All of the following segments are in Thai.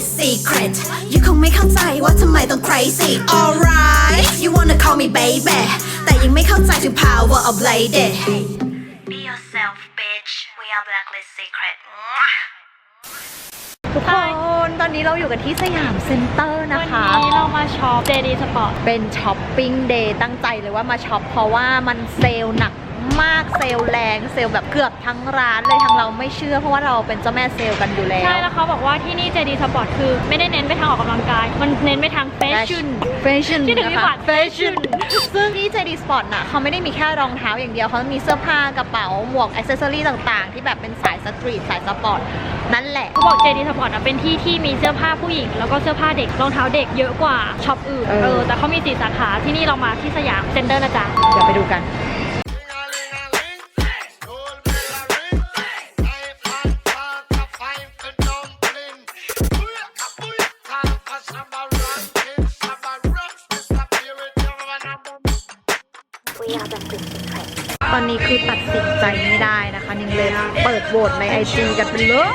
list secret ยังคงไม่เข้าใจว่าทำไมต้อง crazy alright you wanna call me baby แต่ยังไม่เข้าใจถึง power of lady be yourself bitch we are blacklist secret ทุกคนตอนนี้เราอยู่กันที่สยามเซ็นเตอร์วันะนคะ นี้เรามาช็อปเจดีสปอร์ตเป็นช้อปปิ้งเดย์ตั้งใจเลยว่ามาช็อปเพราะว่ามันเซลล์หนัก มากเซลล์แรงเซลล์แบบเกือบทั้งร้านเลยทางเราไม่เชื่อ เพราะว่าเราเป็นเจ้าแม่เซลล์กันอยู่แล้ว ใช่แล้วเขาบอกว่าที่นี่เจดีสปอร์ตคือไม่ได้เน้นไปทางออกกำลังกาย มันเน้นไปทางแฟชั่น แฟชั่นคิดถึงนะพี่คะขวัญแฟชั่นซึ่งที่ JD Sport น่ะเขาไม่ได้มีแค่รองเท้าอย่างเดียวเขามีเสื้อผ้ากระเป๋าหมวกอิเซอรี่ต่างๆ ที่แบบเป็นสายสตรีทสายสปอร์ตนั่นแหละเขาบอกเจดีสปอร์ตเป็นที่ที่มีเสื้อผ้าผู้หญิง แล้วก็เสื้อผ้าเด็กรองเท้าเด็กเยอะกว่าช็อปอื่นเออเออแต่เขามีสีสาขาที่นี่เรามาที่สยามเซ็นเตอร์นะจ๊ะเดี๋ยวไปดูกัน ตอนนี้คือตัดสินใจไม่ได้นะคะ นิ่งเลยเปิดโหวตใน IG กันไปเลย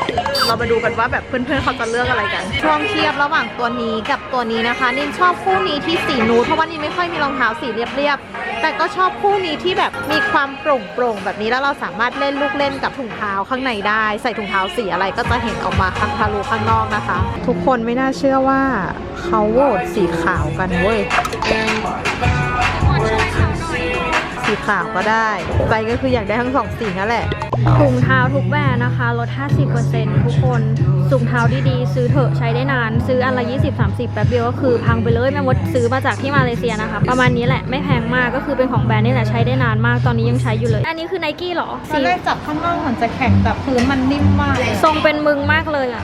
เรามาดูกันว่าแบบเพื่อนๆเขาจะเลือกอะไรกันช่วงเทียบระหว่างตัวนี้กับตัวนี้นะคะ นินชอบคู่นี้ที่สีนูเพราะว่านินไม่ค่อยมีรองเท้าสีเรียบๆ แต่ก็ชอบคู่นี้ที่แบบมีความโปร่งๆแบบนี้แล้วเราสามารถเล่นลูกเล่นกับถุงเท้าข้างในได้ ใส่ถุงเท้าสีอะไรก็จะเห็นออกมาข้างทะลุข้างนอกนะคะ ทุกคนไม่น่าเชื่อว่าเขาโหวตสีขาวกันเว้ย สีขาวก็ได้ ใจก็คืออยากได้ทั้งสองสีนั่นแหละ ถุงเท้าทุกแบรนด์นะคะลด 50%ทุกคนถุงเท้าดีๆ ซื้อเถอะใช้ได้นาน ซื้ออันละ 20-30 แป๊บเดียวก็คือพังไปเลยแม่มดซื้อมาจากที่มาเลเซียนะคะ ประมาณนี้แหละไม่แพงมากก็คือเป็นของแบรนด์นี่แหละใช้ได้นานมากตอนนี้ยังใช้อยู่เลย อันนี้คือไนกี้หรอตอนแรกจับข้างนอกเหมือนจะแข็งแต่พื้นมันนิ่มมากทรงเป็นมึงมากเลยอะ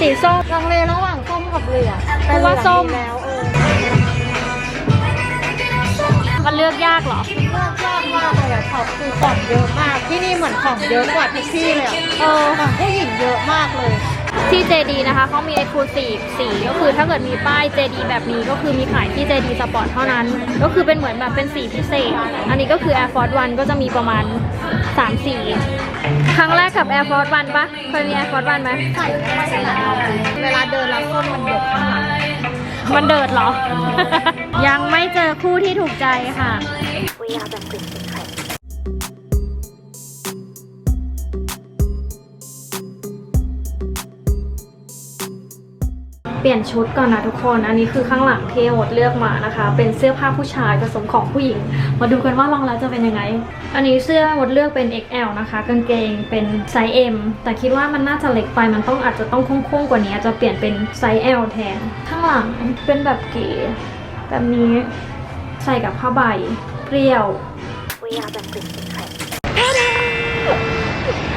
สีส้มลังเลระหว่างส้มกับเหลืองเพราะว่าส้มแล้วเออมันเลือกยากเหรอ เลือกยากมากเลยอะช็อปคือของเยอะมาก ที่นี่เหมือนของเยอะกว่าทุกที่เลยอะเออของผู้หญิงเยอะมากเลย ที่ JD นะคะเขามี Exclusive สีก็คือถ้าเกิดมีป้าย JD แบบนี้ก็คือมีขายที่ JD Sport เท่านั้น ก็คือเป็นเหมือนแบบเป็นสีพิเศษ อันนี้ก็คือ Air Force One ก็จะมีประมาณ3สีครั้งแรกกับ Air Force One ปะเคยมี Air Force One ไหมเวลาเดินแล้วส้นมันเด็กข้างหลังมันเดิดเหรอ ยังไม่เจอคู่ที่ถูกใจค่ะ ปลี่ยนชุดก่อนนะทุกคน อันนี้คือข้างหลังที่โอดเลือกมานะคะ เป็นเสื้อผ้าผู้ชายผสมของผู้หญิง มาดูกันว่าลองแล้วจะเป็นยังไง อันนี้เสื้อโอดเลือกเป็น XL นะคะ กางเกงเป็นไซส์ M แต่คิดว่ามันน่าจะเล็กไป มันต้องอาจจะต้องโค้งๆกว่านี้จะเปลี่ยนเป็นไซส์ L แทน ข้างหลังเป็นแบบเก๋แบบนี้ใส่กับผ้าใบเปรี้ยว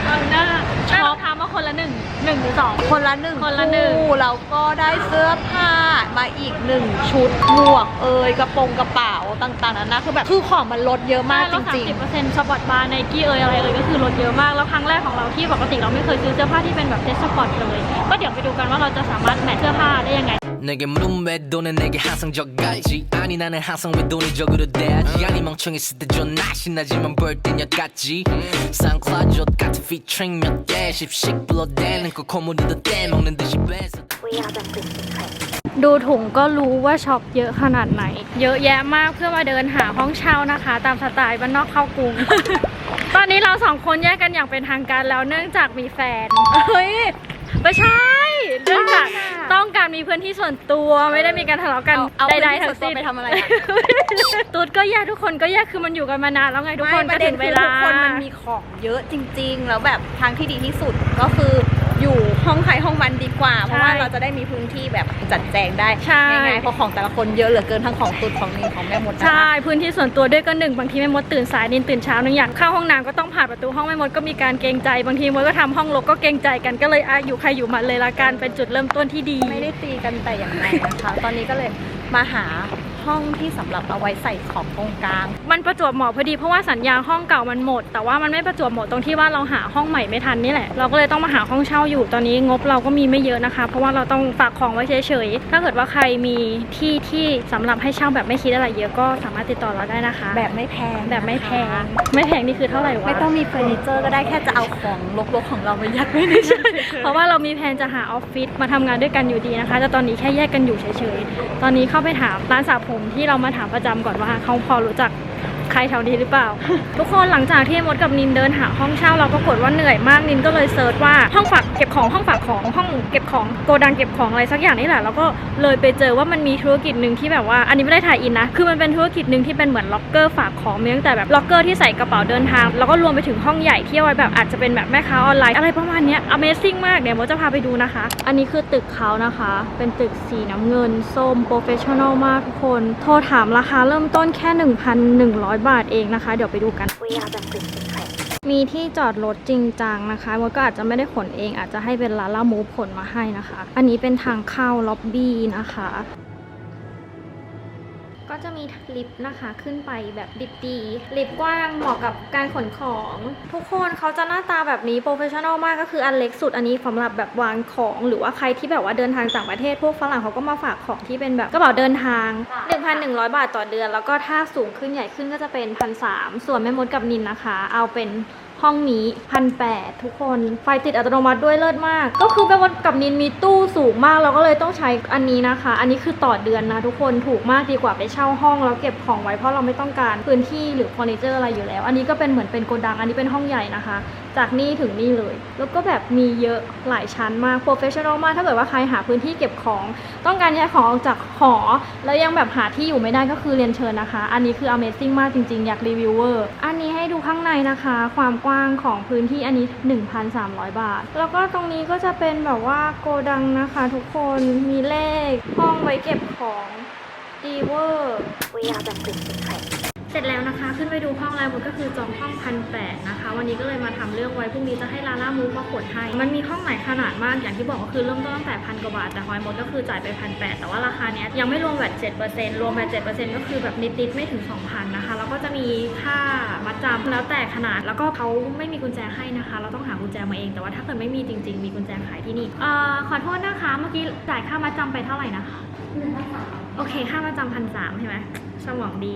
ตอนหน้าชอบทำมา คนละหนึ่งหนึ่งหรือสอง คนละหนึ่งคนละหนึ่ง คู่แล้วก็ได้เสื้อผ้ามาอีกหนึ่งชุดหมวกเอยกระโปรงกระเป๋าต่างๆนานาคือแบบคือของมันลดเยอะมากจลดสามริงสิบเปอร์เซ็นต์สปอร์ตบาร์ไนกี้เอยอะไรเลยก็คือลดเยอะมาก แล้วครั้งแรกของเราที่ปกติเราไม่เคยซื้อเสื้อผ้าที่เป็นแบบเซ็ตสปอร์ตเลย ก็เดี๋ยวไปดูกันว่าเราจะสามารถแมทเสื้อผ้าได้ยังไง 내게 물은 왜 돈은 내게 항상 적갈지 아니 나는 항상 왜 돈이 적으로 돼야지 아니 멍청했을 때 좀 날씬하지만 벌땐 엿같지 쌍클라조 같은 featuring 몇 개 십씩 불러대는 그 콧물이도 떼먹는 듯이 뺏어 ดูถุงก็รู้ว่าช็อปเยอะขนาดไหน เยอะแยะมากเพื่อมาเดินหาห้องเช่านะคะ ตามสไตล์บ้านนอกเข้ากรุง ตอนนี้เราสองคนแยกกันอย่างเป็นทางการแล้วเนื่องจากมีแฟน เฮ้ยไม่ใช่ เนื่องจากต้องการ าก มีพื้นที่ส่วนตัวไม่ได้มีการทะเลาะกันเอาใดพื้นที่ๆส่ทั้วนงตัวสิ้นไปทำอะไรอะตูดก็แยกทุกคนก็แยกคือมันอยู่กันมานานแล้วไงๆทุกคนไม่ก็ถึงเวลาทุกคนมันมีของเยอะจริง ๆ แล้วแบบทางที่ดีที่สุดก็คืออยู่ห้องใครห้องมันดีกว่า เพราะว่าเราจะได้มีพื้นที่แบบจัดแจงได้ใช่ ง่ายๆเพราะของแต่ละคนเยอะเหลือเกินทั้งของตุดของนินของแม่มดนะคะ ใช่ พื้นที่ส่วนตัวด้วยก็หนึ่งบางทีแม่มดตื่นสายนินตื่นเช้านึงอยากเข้าห้องน้ำก็ต้องผ่านประตูห้องแม่มดก็มีการเกรงใจ บางทีมดก็ทำห้องรกก็เกรงใจกันก็เลยอะอยู่ใครอยู่มันเลยละกันเป็นจุดเริ่มต้นที่ดี ไม่ได้ตีกันแต่อย่างใดนะคะ ตอนนี้ก็เลยมาหา ห้องที่สำหรับเอาไว้ใส่ของตรงกลาง มันประจวบเหมาะพอดีเพราะว่าสัญญาห้องเก่ามันหมด แต่ว่ามันไม่ประจวบเหมาะตรงที่ว่าเราหาห้องใหม่ไม่ทันนี่แหละ เราก็เลยต้องมาหาห้องเช่าอยู่ ตอนนี้งบเราก็มีไม่เยอะนะคะ เพราะว่าเราต้องฝากของไว้เฉยๆ ถ้าเกิดว่าใครมีที่ที่สำหรับให้เช่าแบบไม่คิดอะไรเยอะก็สามารถติดต่อเราได้นะคะ แบบไม่แพงแบบไม่แพง ไม่แพงนี่คือเท่าไหร่วะ ไม่ต้องมีเฟอร์นิเจอร์ก็ได้แค่จะเอาของลกๆของเรามายัดไว้ในชั้นเพราะว่าเรามีแผนจะหาออฟฟิศมาทำงานด้วยกันอยู่ดีนะคะ แต่ตอนนี้แค่แยกกันอยู่เฉยๆ ตอนนี้เข้าไปถามร้านสระผมที่เรามาถามประจำก่อนว่าเขาพอรู้จัก ใครแถวนี้หรือเปล่า ทุกคนหลังจากที่มดกับนินเดินหาห้องเช่าเราปรากฏว่าเหนื่อยมากนินก็เลยเซิร์ชว่าห้องฝากเก็บของห้องฝากของห้องเก็บของโกดังเก็บของอะไรสักอย่างนี่แหละแล้วก็เลยไปเจอว่ามันมีธุรกิจหนึ่งที่แบบว่า อันนี้ไม่ได้ถ่ายอินนะ คือมันเป็นธุรกิจหนึ่งที่เป็นเหมือนล็อกเกอร์ฝากของมีตั้งแต่แบบล็อกเกอร์ที่ใส่กระเป๋าเดินทาง แล้วก็รวมไปถึงห้องใหญ่ที่เอาไว้แบบอาจจะเป็นแบบแม่ค้าออนไลน์อะไรประมาณนี้ Amazing มากเดี๋ยวมดจะพาไปดูนะคะ อันนี้คือตึกเขานะคะ เป็นตึกสีน้ำเงินส้มโปรเฟชชั่นอลมากทุกคน โทรถามราคาเริ่มต้นแค่ 1,100บาทเองนะคะ เดี๋ยวไปดูกันมีที่จอดรถจริงจังนะคะมดก็อาจจะไม่ได้ขนเองอาจจะให้เป็นลาล่ามูฟขนมาให้นะคะ อันนี้เป็นทางเข้าล็อบบี้นะคะก็ จะมีลิฟต์นะคะขึ้นไปแบบดิบดี ลิฟต์กว้างเหมาะกับการขนของ ทุกคนเขาจะหน้าตาแบบนี้โปรเฟชชั่นอลมากก็คืออันเล็กสุดอันนี้สำหรับแบบวางของ หรือว่าใครที่แบบว่าเดินทางต่างประเทศพวกฝรั่งเขาก็มาฝากของที่เป็นแบบกระเป๋าเดินทาง 1,100 บาทต่อเดือน แล้วก็ถ้าสูงขึ้นใหญ่ขึ้นก็จะเป็นพันสส่วนแม่มดกับนินนะคะ เอาเป็น ห้องนี้พันแปทุกคน ไฟติดอัตโนมัติด้วยเลิศมาก ก็คือแม่มดกับนินมีตู้สูงมากเราก็เลยต้องใช้อันนี้นะคะ อันนี้คือต่อเดือนนะทุกคนถูกมากดีกว่าไปเช่าห้องแล้วเก็บของไว้เพราะเราไม่ต้องการพื้นที่หรือเฟอร์นิเจอร์อะไรอยู่แล้ว อันนี้ก็เป็นเหมือนเป็นโกดังอันนี้เป็นห้องใหญ่นะคะจากนี่ถึงนี่เลย แล้วก็แบบมีเยอะหลายชั้นมากโปรเฟชชั่นอลมาก ถ้าเกิดว่าใครหาพื้นที่เก็บของ ต้องการย้ายของออกจากหอ แล้วยังแบบหาที่อยู่ไม่ได้ก็คือเรียนเชิญนะคะ อันนี้คือ Amazing มากจริงๆ อยากรีวิวเวอร์อันนี้ให้ดูข้างในนะคะ ความกว้างของพื้นที่อันนี้ 1,300 บาท แล้วก็ตรงนี้ก็จะเป็นแบบว่าโกดังนะคะทุกคนมีเลขห้องไว้เก็บของดีเวอร์ เสร็จแล้วนะคะ ขึ้นไปดูห้องแล้วมันก็คือจองห้องพันแนะคะ วันนี้ก็เลยมาทำเรื่องไว้พรุ่งนี้จะให้ลาล่ามูฟมาขนให้ มันมีห้องหลายขนาดมากอย่างที่บอกก็คือเริ่มต้นตั้งแต่พันกว่าบาทแต่ฮอยมดก็คือจ่ายไปพันแแต่ว่าราคาเนี้ยยังไม่รวมแวดเจ็ดเปอร์เซ็นต์รวมแวดเจ็ดเปอร์เซ็นต์ก็คือแบบนิดๆไม่ถึงสองพันนะคะแล้วก็จะมีค่ามัดจำแล้วแต่ขนาดแล้วก็เขาไม่มีกุญแจให้นะคะ เราต้องหากุญแจมาเองแต่ว่าถ้าเกิดไม่มีจริง ๆ มีกุญแจขายที่นี่เอ่อขอโทษนะคะ เมื่อกี้จ่ายค่ามัดจำไปเท่าไหร่นะคะโอเคค่ามัดจำพันสามใช่ไหมสมองดี